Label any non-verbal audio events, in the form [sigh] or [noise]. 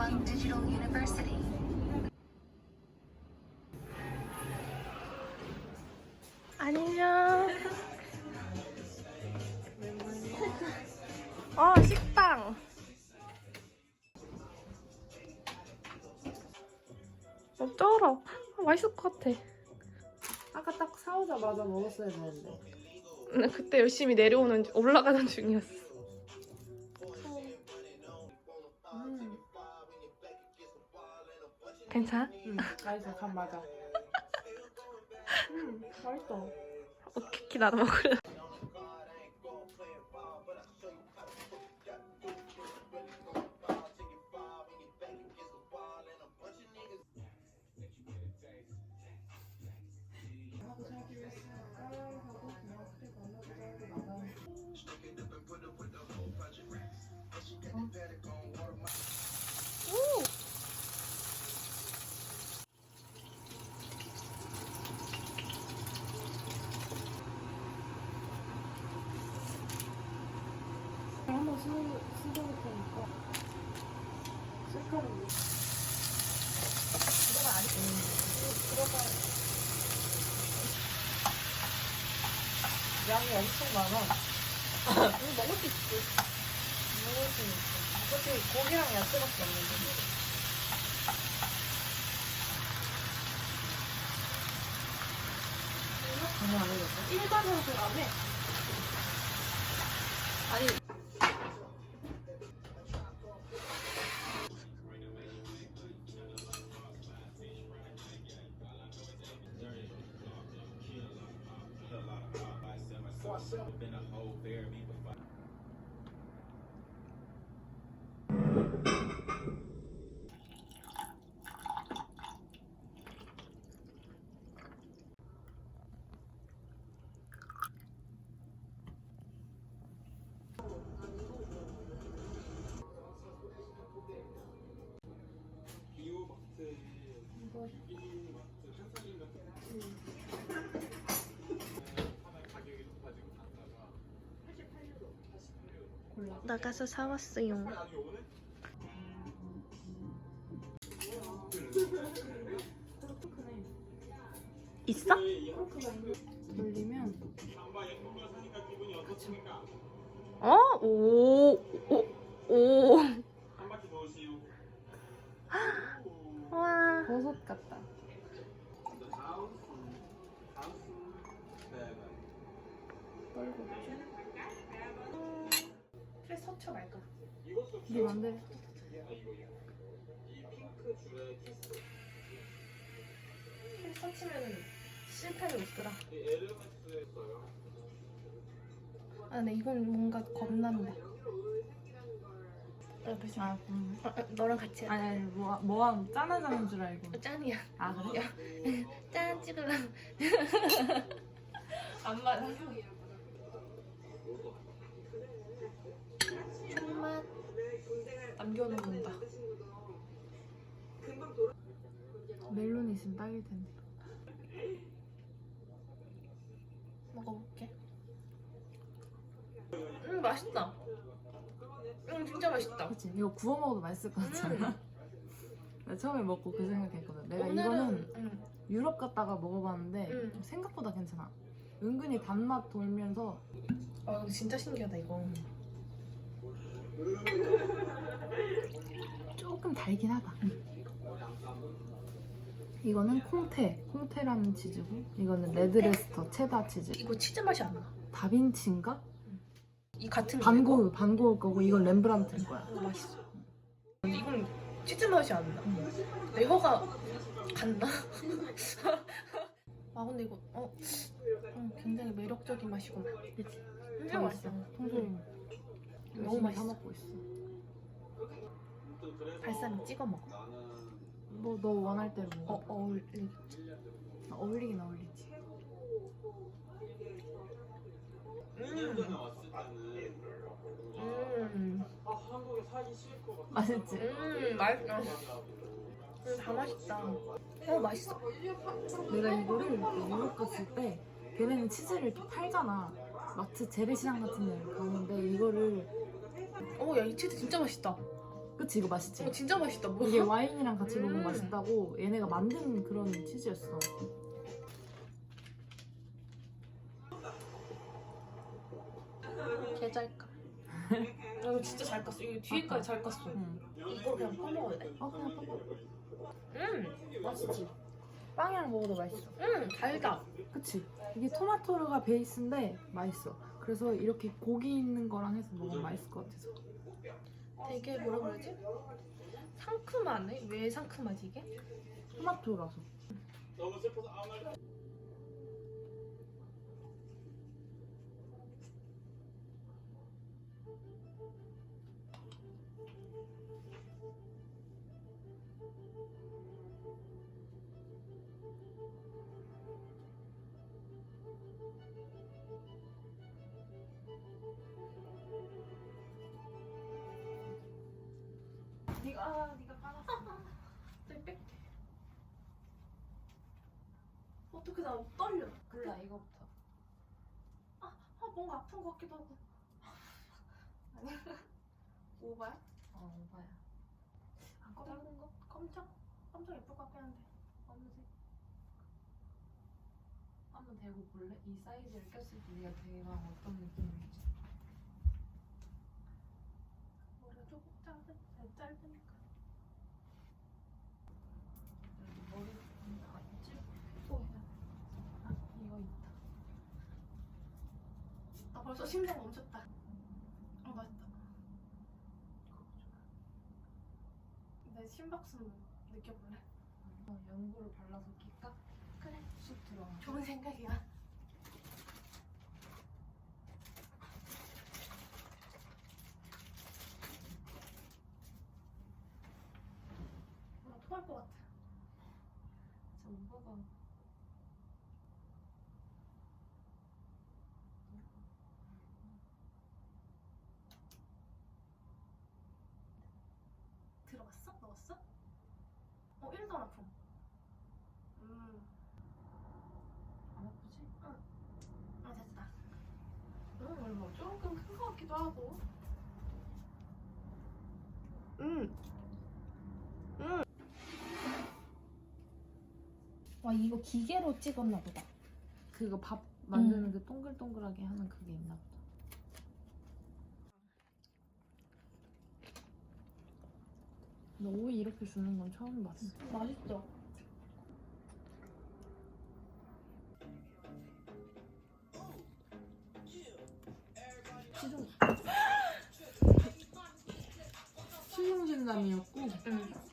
Wankwang Digital University. 안녕. 어, 식빵. 어, 쩔어. 아, 맛있을 것 같아. 아까 딱 사오자마자 먹었어야 되는데. 근데 그때 열심히 내려오는, 중- 올라가는 중이었어. 괜찮아? 음, 맛있어. 간 맞아. 음, 맛있어. 오케이, 나도 먹을래. 쓰, 쓰볼 테니까. 셀카로. 들어가 안 들어가. 양이 엄청 많아. [coughs] 이거 먹을 수 있지. 먹을 수 있어. 솔직히 고기랑 야채밖에 없는데. 전혀 안 해줬어. 일반으로 안 해. 아니, So. 나가서 사왔어요. 있어? 돌리면 어? 오, 오, 오. 와. 버섯 같다. 그래 서쳐 말까? 이게 만들. 그래 서치면 실패를 없더라. 아, 근데 이건 뭔가 겁난다. 어, 그치. 아, 음. 어, 어, 너랑 같이 해. 아니 아니 뭐 뭐한 짠하자는 줄 알고. 어, 짠이야. 아 그래? [laughs] 짠 찍으려고. [laughs] 안 맞아. 손맛 남겨놓는다. 멜론이 있으면 딱일 텐데. 먹어볼게. 음 맛있다. 음 진짜 맛있다. 그치? 이거 구워 먹어도 맛있을 것 같잖아. [laughs] 나 처음에 먹고 그 생각했거든. 내가 오늘은 이거는 음, 유럽 갔다가 먹어봤는데 음. 생각보다 괜찮아. 은근히 단맛 돌면서 아 이거 진짜 신기하다 이거. 조금 달긴 하다. 이거는 콩테, 콩테라는 치즈고 이거는 레드레스터 체다 치즈. 이거 치즈 맛이 안 나. 다빈치인가? 이 같은 반고흐, 반고흐 거고 이건 렘브란트인 거야. 이거 맛있어. 근데 이건 치즈 맛이 안 나. 내 혀가 간다. [laughs] 아 근데 이거 어 음, 굉장히 매력적인 맛이구나. 그치? 진짜 맛있어. 통조림. 너무 맛있어. 사 먹고 있어. 발사믹 찍어 먹어. 뭐 너 원할 대로 먹어. 어 어울리. 어울리긴 어울리지. 음. 맛있지? 음 맛있다. 음, 다 맛있다. 어 맛있어. 내가 이거를 유럽 갔을 때 걔네는 치즈를 이렇게 팔잖아. 마트 재래시장 같은 데 가는데 이거를 오 어, 야, 이 치즈 진짜 맛있다. 그치 이거 맛있지? 어, 진짜 맛있다. 뭐. 이게 와인이랑 같이 먹으면 음. 맛있다고 얘네가 만든 그런 치즈였어. 개잘까. 야, 이거 진짜 잘 깠어. 이거 뒤에까지 잘 깠어. 응. 이거 그냥 퍼먹어야 돼. 어 그냥 먹어. 음, 맛있지? 빵이랑 먹어도 맛있어. 음, 달다. 그치? 이게 토마토가 베이스인데 맛있어. 그래서 이렇게 고기 있는 거랑 해서 먹으면 맛있을 것 같아서. 되게 뭐라 그러지? 상큼하네? 왜 상큼하지 이게? 토마토라서. 네가 아, 네가 빨았어. 네, 뺄게. 어떻게 나 떨려? 몰라 이거부터. 아, 뭔가 아픈 것 같기도 하고. 아니야. 오바야? 어 오빠야. 안 검은 거? 검정? 검정 예쁠 것 같긴 한데. 검은색. 한번 대고 볼래? 이 사이즈를 꼈을 때 네가 대강 어떤 느낌일지. 머리가 조금 짧은, 짧으니까. 그래도 머리 다 있지? 또 해야 아 이거 있다. 나 벌써 심장 멈췄다. 어, 맛있다. 내 심박수 느껴볼래? 어, 연고를 발라서 낄까? 그래. 쑥 들어가. 좋은 생각이야. 나 토할 것 같아. 저 오빠가 넣었어? 어, 1도 안 아픔. 음, 안 아프지? 아, 됐다. 음, 얼마 조금 큰 것 같기도 하고. 음. 음. 와, 이거 기계로 찍었나 보다. 그거 밥 만드는 그 동글동글하게 하는 그게 있나 보다. 너 오이 이렇게 주는 건 처음 봤어. 맛있죠? 수용 진담이었고 응.